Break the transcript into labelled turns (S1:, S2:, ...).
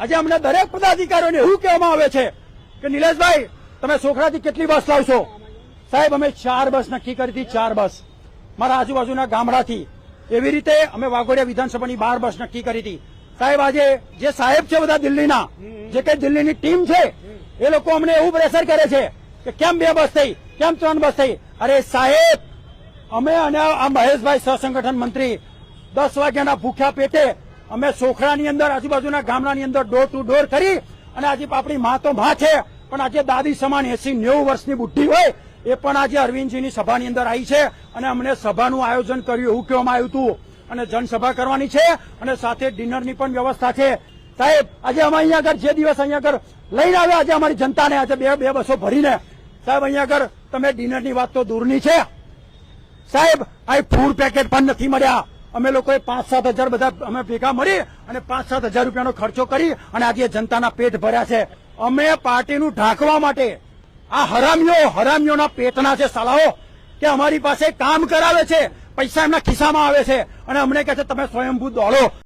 S1: આજે અમને દરેક પદાધિકારીઓને એવું કહેવામાં આવે છે કે નિલેશભાઈ, તમે સોખડાથી કેટલી બસ લાવશો? સાહેબ, અમે ચાર બસ નક્કી કરી હતી, ચાર બસ. મારા આજુબાજુના ગામડાથી. એવી રીતે અમે વાઘોડિયા વિધાનસભાની બાર બસ નક્કી કરી હતી. સાહેબ, આજે જે સાહેબ છે બધા દિલ્હીના, જે કઈ દિલ્હીની ટીમ છે, એ લોકો અમને એવું પ્રેશર કરે છે કે કેમ બે બસ થઈ, કેમ ત્રણ બસ થઈ? અરે સાહેબ, અમે અને આ મહેશભાઈ સહસંગઠન મંત્રી દસ વાગ્યાના ભૂખ્યા પેટે અમે સોખડાની અંદર, આજુબાજુના ગામડાની અંદર ડોર ટુ ડોર કરી અને આજે આપણી માં તો માં છે, પણ આજે દાદી સમાન એસી નેવું વર્ષની બુદ્ધિ હોય, એ પણ આજે અરવિંદજીની સભાની અંદર આવી છે અને અમને સભાનું આયોજન કર્યું એવું કહેવામાં આવ્યું હતું. અને જનસભા કરવાની છે અને સાથે ડિનરની પણ વ્યવસ્થા છે. સાહેબ, આજે અમે અહીંયા આગળ જે દિવસ અહીંયા આગળ લઈને આવ્યા, આજે અમારી જનતાને આજે બે બે બસો ભરીને. સાહેબ, અહીંયા આગળ તમે ડિનરની વાત તો દૂરની છે. સાહેબ, આ ફૂડ પેકેટ પણ નથી મળ્યા. અમે લોકોએ પાંચ સાત હજાર બધા અમે ભેગા મળી અને પાંચ સાત હજાર રૂપિયાનો ખર્ચો કરી અને આજે જનતાના પેટ ભર્યા છે. અમે પાર્ટીનું ઢાંકવા માટે આ હરામીઓ, હરામીઓના પેટના છે સલાહો કે અમારી પાસે કામ કરાવે છે, પૈસા એમના ખિસ્સામાં આવે છે અને અમને કહે છે, તમે સ્વયંભૂ દોડો.